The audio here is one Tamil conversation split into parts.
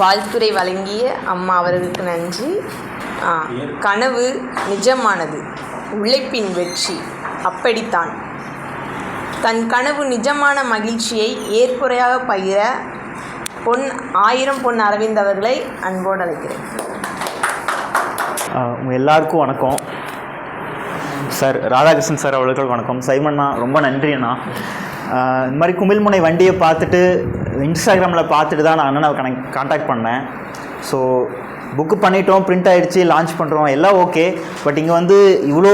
வாழ்த்துரை வழங்கிய அம்மா அவர்களுக்கு நன்றி. ஆ, கனவு நிஜமானது உழைப்பின் வெற்றி அப்படித்தான். தன் கனவு நிஜமான மகிழ்ச்சியை ஏற்புரையாக பகிர பொன் ஆயிரம் பொன் அரவிந்த் அவர்களை அன்போடு அழைக்கிறேன். ஆஹ் எல்லாருக்கும் வணக்கம். சார் ராதாகிருஷ்ணன் சார் அவர்களுக்கு வணக்கம். சைமண்ணா ரொம்ப நன்றி அண்ணா. இந்த மாதிரி குமிழ்முனை வண்டியை பார்த்துட்டு இன்ஸ்டாகிராமில் பார்த்துட்டு தான் நான் அண்ணனை கனெக்ட் காண்டாக்ட் பண்ணேன். ஸோ புக்கு பண்ணிட்டோம் பிரிண்ட் ஆகிடுச்சு லான்ச் பண்ணுறோம் எல்லாம் ஓகே பட் இங்கே வந்து இவ்வளோ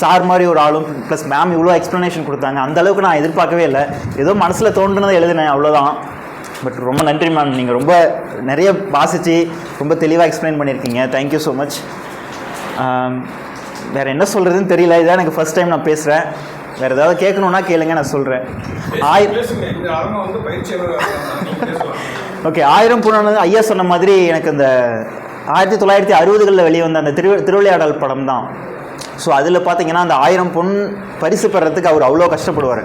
சார் மாதிரி ஒரு ஆளும் ப்ளஸ் மேம் இவ்வளோ எக்ஸ்ப்ளனேஷன் கொடுத்தாங்க. அந்த அளவுக்கு நான் எதிர்பார்க்கவே இல்லை. ஏதோ மனசில் தோன்றுனதை எழுதினேன் அவ்வளோதான் பட் ரொம்ப நன்றி மேம் நீங்கள் ரொம்ப நிறைய வாசித்து ரொம்ப தெளிவாக எக்ஸ்பிளைன் பண்ணியிருக்கீங்க. தேங்க்யூ ஸோ மச் வேறு என்ன சொல்கிறதுன்னு தெரியல. இதான் எனக்கு ஃபஸ்ட் டைம் நான் பேசுகிறேன் வேறு ஏதாவது கேட்கணுன்னா கேளுங்க நான் சொல்கிறேன் ஆய் பேசுங்க இந்த அரங்கம் வந்து பயிற்சியாளர் நீங்க பேசலாம் ஓகே ஆயிரம் புனல் ஐயா சொன்ன மாதிரி எனக்கு இந்த ஆயிரத்தி தொள்ளாயிரத்தி அறுபதுகளில் வெளிவந்த அந்த திரு திருவிளையாடல் படம் தான். ஸோ அதில் பார்த்தீங்கன்னா அந்த ஆயிரம் பொன் பரிசு பெறத்துக்கு அவர் அவ்வளோ கஷ்டப்படுவார்.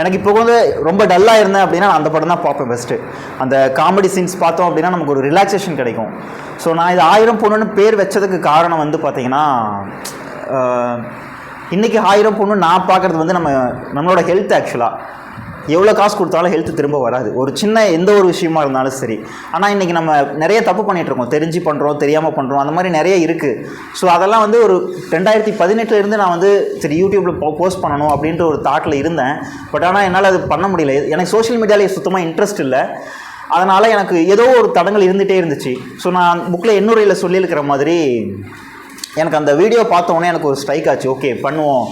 எனக்கு இப்போ வந்து ரொம்ப டல்லாக இருந்தேன் அப்படின்னா நான் அந்த படம் தான் பார்ப்பேன் பெஸ்ட்டு அந்த காமெடி சீன்ஸ் பார்த்தோம் அப்படின்னா நமக்கு ஒரு ரிலாக்ஸேஷன் கிடைக்கும். ஸோ நான் இது ஆயிரம் பொண்ணுன்னு பேர் வச்சதுக்கு காரணம் வந்து பார்த்தீங்கன்னா இன்றைக்கி ஆயிரம் பொண்ணு நான் பார்க்குறது வந்து நம்ம நம்மளோட ஹெல்த் ஆக்சுவலாக எவ்வளோ காசு கொடுத்தாலும் ஹெல்த் திரும்ப வராது. ஒரு சின்ன எந்த ஒரு விஷயமா இருந்தாலும் சரி. ஆனால் இன்றைக்கி நம்ம நிறைய தப்பு பண்ணிகிட்ருக்கோம் இருக்கோம். தெரிஞ்சு பண்ணுறோம் தெரியாமல் பண்ணுறோம் அந்த மாதிரி நிறைய இருக்குது ஸோ அதெல்லாம் வந்து ஒரு ரெண்டாயிரத்தி பதினெட்டுலேருந்து நான் வந்து சரி யூடியூப்பில் போஸ்ட் பண்ணணும் அப்படின்ற ஒரு தாட்டில் இருந்தேன். பட் ஆனால் என்னால் அது பண்ண முடியல. எனக்கு சோஷியல் மீடியாவில் சுத்தமாக இன்ட்ரெஸ்ட் இல்லை. அதனால் எனக்கு ஏதோ ஒரு தடங்கள் இருந்துகிட்டே இருந்துச்சு. ஸோ நான் புக்கில் என்னுரையில் சொல்லியிருக்கிற மாதிரி எனக்கு அந்த வீடியோ பார்த்தோன்னே எனக்கு ஒரு ஸ்ட்ரைக் ஆச்சு. ஓகே பண்ணுவோம்.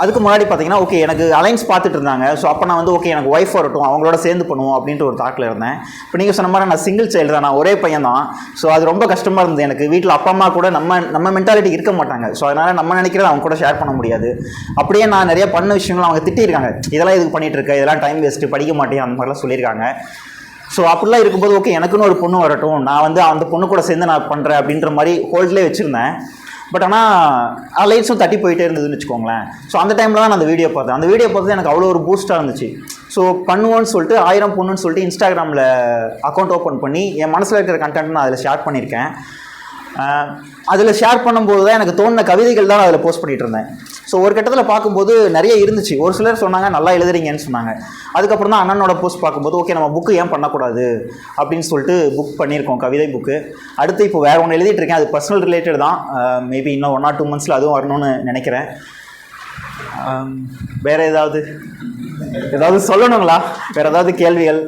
அதுக்கு முன்னாடி பார்த்தீங்கன்னா ஓகே எனக்கு அலைன்ஸ் பார்த்துட்டு இருந்தாங்க. ஸோ அப்போ நான் வந்து ஓகே எனக்கு ஒய்ஃப் வரட்டும் அவங்களோட சேர்ந்து பண்ணுவோம் அப்படின்ட்டு ஒரு தாட்டில் இருந்தேன். இப்போ நீங்கள் சொன்ன மாதிரி நான் சிங்கிள் சைல்டு தான். நான் ஒரே பையன் தான். ஸோ அது ரொம்ப கஷ்டமாக இருந்தது எனக்கு. வீட்டில் அப்பா அம்மா கூட நம்ம நம்ம மென்டாலிட்டி இருக்க மாட்டாங்க. ஸோ அதனால் நம்ம நினைக்கிறத அவங்க கூட ஷேர் பண்ண முடியாது. அப்படியே நான் நிறைய பண்ண விஷயங்கள் அவங்க திட்டியிருக்காங்க. இதெல்லாம் இதுக்கு பண்ணிகிட்டு இருக்க? இதெல்லாம் டைம் வேஸ்ட்டு படிக்க மாட்டேன். அந்த மாதிரிலாம் சொல்லியிருக்காங்க. ஸோ அப்படிலாம் இருக்கும்போது ஓகே எனக்குன்னு ஒரு பொண்ணு வரட்டும். நான் வந்து அந்த பொண்ணு கூட சேர்ந்து நான் பண்ணுறேன் அப்படின்ற மாதிரி ஹோல்ட்லேயே வச்சுருந்தேன். பட் ஆனால் லைட்ஸும் தட்டி போயிட்டே இருந்ததுன்னு வச்சுக்கோங்களேன். ஸோ அந்த டைமில் தான் நான் அந்த வீடியோ பார்த்தேன். அந்த வீடியோ பார்த்தது எனக்கு அவ்வளோ ஒரு பூஸ்ட்டாக இருந்துச்சு. ஸோ பண்ணுவோன்னு சொல்லிட்டு ஆயிரம் பொண்ணுன்னு சொல்லிட்டு இன்ஸ்டாகிராமில் அக்கௌண்ட் ஓப்பன் பண்ணி என் மனசில் இருக்கிற கண்டென்ட் நான் அதில் ஷேர் பண்ணியிருக்கேன். அதில் ஷேர் பண்ணும்போது தான் எனக்கு தோணுன கவிதைகள் தான் அதில் போஸ்ட் பண்ணிகிட்டு இருந்தேன். ஸோ ஒரு கட்டத்தில் பார்க்கும்போது நிறைய இருந்துச்சு. ஒரு சிலர் சொன்னாங்க நல்லா எழுதுறீங்கன்னு சொன்னாங்க. அதுக்கப்புறம் தான் அண்ணனோட போஸ்ட் பார்க்கும்போது ஓகே நம்ம புக்கு ஏன் பண்ணக்கூடாது? அப்படின்னு சொல்லிட்டு புக் பண்ணியிருக்கோம் கவிதை புக்கு அடுத்து இப்போ வேறு ஒன்று எழுதிட்டு இருக்கேன். அது பர்சனல் ரிலேட்டட் தான். மேபி இன்னும் ஒன் ஆர் டூ மந்த்ஸில் அதுவும் வரணும்னு நினைக்கிறேன். வேறு ஏதாவது? ஏதாவது சொல்லணுங்களா? வேறு ஏதாவது கேள்விகள்?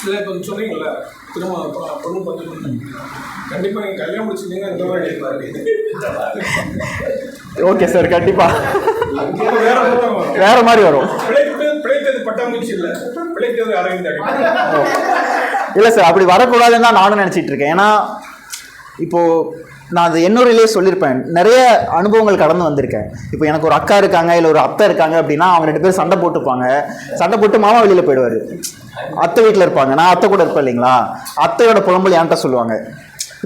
இல்லை இப்போ சொன்னீங்கல்ல திரும்ப பொண்ணு பார்த்து கண்டிப்பாக நீங்கள் கல்யாணம் முடிச்சிருந்தீங்க இந்த மாதிரி ஓகே சார் கண்டிப்பாக வேற வேற மாதிரி வரும். பிழைத்தது பட்டாம்பூச்சி இல்லை. பிழைத்தது அரவிந்த் இல்லை சார் அப்படி வரக்கூடாதுன்னு தான் நானும் நினச்சிட்டு இருக்கேன். ஏன்னா இப்போது நான் அது என்னோரிலேயே சொல்லியிருப்பேன். நிறைய அனுபவங்கள் கடந்து வந்திருக்கேன். இப்போ எனக்கு ஒரு அக்கா இருக்காங்க இல்லை ஒரு அத்தை இருக்காங்க அப்படின்னா அவங்க ரெண்டு பேரும் சண்டை போட்டுப்பாங்க. சண்டை போட்டு மாமா வெளியில் போயிடுவார். அத்தை வீட்டில் இருப்பாங்க. நான் அத்தை கூட இருப்பேன் இல்லைங்களா? அத்தையோட புலம்பல் என்கிட்ட சொல்லுவாங்க.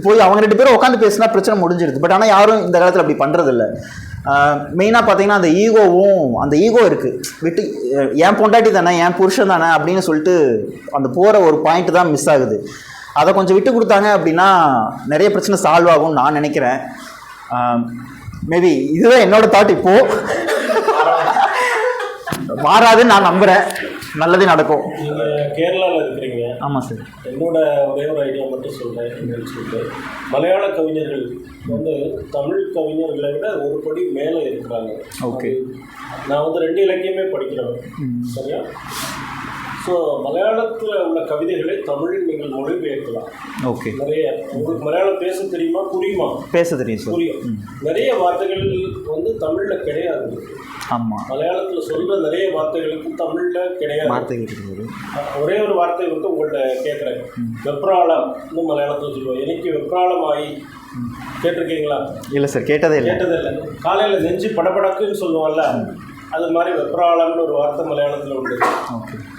போய் அவங்க ரெண்டு பேரும் உட்காந்து பேசினா பிரச்சனை முடிஞ்சிடுது பட் ஆனால் யாரும் இந்த காலத்தில் அப்படி பண்ணுறதில்ல மெயினாக பார்த்தீங்கன்னா அந்த ஈகோவும் அந்த ஈகோ இருக்குது விட்டு என் பொண்டாட்டி தானே என் புருஷன் தானே அப்படின்னு சொல்லிட்டு அந்த போகிற ஒரு பாயிண்ட் தான் மிஸ் ஆகுது. அதை கொஞ்சம் விட்டு கொடுத்தாங்க அப்படின்னா நிறைய பிரச்சனை சால்வ் ஆகும்னு நான் நினைக்கிறேன். மேபி இதுதான் என்னோட தாட் இப்போ. மாறாதுன்னு நான் நம்புகிறேன் நல்லதே நடக்கும். நீங்கள் கேரளாவில் இருக்கிறீங்க. ஆமாம் சார் என்னோட ஒரே ஒரு ஐடியா மட்டும் சொல்கிறேன் சொல்லிட்டு. மலையாள கவிஞர்கள் வந்து தமிழ் கவிஞர்களை விட ஒரு படி மேலே இருக்கிறாங்க. Okay. நான் வந்து ரெண்டு இலக்கியமே படிக்கிறவன் சரியா? ஸோ மலையாளத்தில் உள்ள கவிதைகளை தமிழில் நீங்கள் மொழிபெயர்க்கலாம். ஓகே நிறைய உங்களுக்கு மலையாளம் பேச தெரியுமா? புரியுமா? பேச தெரியும் சார் புரியும். நிறைய வார்த்தைகள் வந்து தமிழில் கிடையாது. ஆமாம் மலையாளத்தில் சொல்ற நிறைய வார்த்தைகளுக்கு தமிழில் கிடையாது. வார்த்தைகள் ஒரே ஒரு வார்த்தை மட்டும் உங்கள்கிட்ட கேட்குறேன். வெப்ராளம் இன்னும் மலையாளத்தில் சொல்லுவோம் எனக்கு வெப்ராளம் ஆகி கேட்டிருக்கீங்களா? இல்லை சார் கேட்டதே இல்லை. கேட்டதே இல்லை. காலையில் நெஞ்சு படபடக்குன்னு சொல்லுவோம்ல அது மாதிரி வெப்ராளம்னு ஒரு வார்த்தை மலையாளத்தில் உண்டு.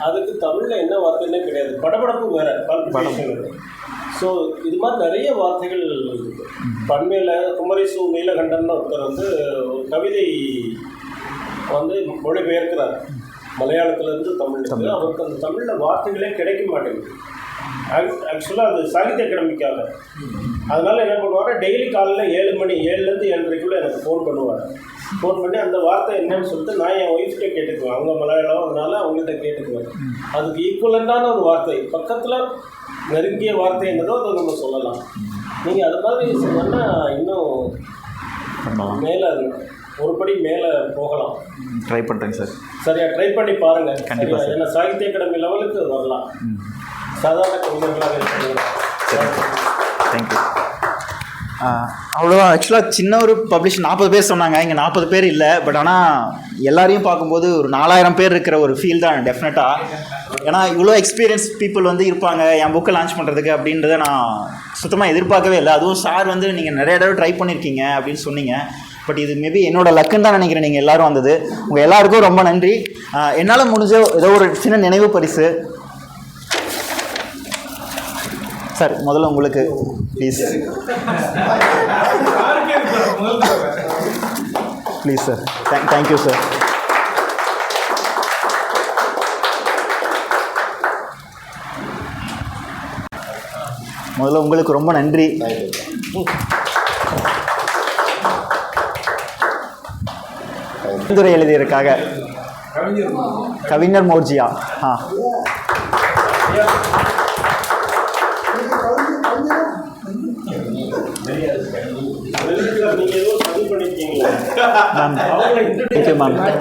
அதுக்கு தமிழில் என்ன வார்த்தைன்னே கிடையாது. படபடப்பு வேற பால்பிட்டேஷன் ஸோ இது மாதிரி நிறைய வார்த்தைகள் இருக்கு பண்மையில் குமரிசு நீலகண்டன் ஒருத்தர் வந்து ஒரு கவிதை வந்து மொழிபெயர்க்கிறார். மலையாளத்துலேருந்து தமிழுக்கு அவருக்கு அந்த தமிழில் வார்த்தைகளே கிடைக்க மாட்டேங்குது. ஆக்சுவலாக அது சாகித்ய அகாடமிக்காக. அதனால என்ன பண்ணுவாங்க டெய்லி காலையில் ஏழு மணி ஏழுலேருந்து ஏழரைக்குள்ளே எனக்கு ஃபோன் பண்ணுவாங்க ஃபோன் பண்ணி அந்த வார்த்தை என்னன்னு சொல்லிட்டு நான் என் ஒய்ஃப்கிட்ட கேட்டுக்குவேன். அவங்க மலையாளம் அதனால அவங்கள்ட்ட கேட்டுக்குவேன். அதுக்கு ஈக்குவலண்டான ஒரு வார்த்தை. பக்கத்தில் நெருங்கிய வார்த்தை என்னதோ அதை நம்ம சொல்லலாம். நீங்கள் அது மாதிரி சொன்னோன்னா இன்னும் மேலே ஒரு படி மேலே போகலாம். ட்ரை பண்ணுறேங்க சார். சரியா? ட்ரை பண்ணி பாருங்க. கண்டிப்பா சரியா? சார். ஏன்னா சாகித்ய அகாடமி லெவலுக்கு வரலாம். சாதாரண கவிஞர்களாக இருக்காங்க. தேங்க்யூ அவ்வளோதான். ஆக்சுவலாக சின்ன ஒரு பப்ளிஷ் நாற்பது பேர் சொன்னாங்க. இங்கே நாற்பது பேர் இல்லை. பட் ஆனால் எல்லாரையும் பார்க்கும்போது ஒரு நாலாயிரம் பேர் இருக்கிற ஒரு ஃபீல் தான் டெஃபினட்டாக ஏன்னா இவ்வளோ எக்ஸ்பீரியன்ஸ் பீப்புள் வந்து இருப்பாங்க என் புக்கை லான்ச் பண்ணுறதுக்கு அப்படின்றத நான் சுத்தமாக எதிர்பார்க்கவே இல்லை. அதுவும் சார் வந்து நீங்கள் நிறைய தடவை ட்ரை பண்ணியிருக்கீங்க அப்படின்னு சொன்னீங்க. பட் இது மேபி என்னோட லக்குன்னு தான் நினைக்கிறேன் நீங்கள் எல்லோரும் வந்தது. உங்கள் எல்லாருக்கும் ரொம்ப நன்றி. என்னால் முடிஞ்ச ஏதோ ஒரு சின்ன நினைவு பரிசு. சார் முதல்ல உங்களுக்கு please please sir thank thank you sir முதல்ல உங்களுக்கு ரொம்ப நன்றி. கவிந்துரை எழுதியதற்காக. கவிஞர் கவிஞர் மோர்ஜியா. ஆ. Mantap. Itu mantap.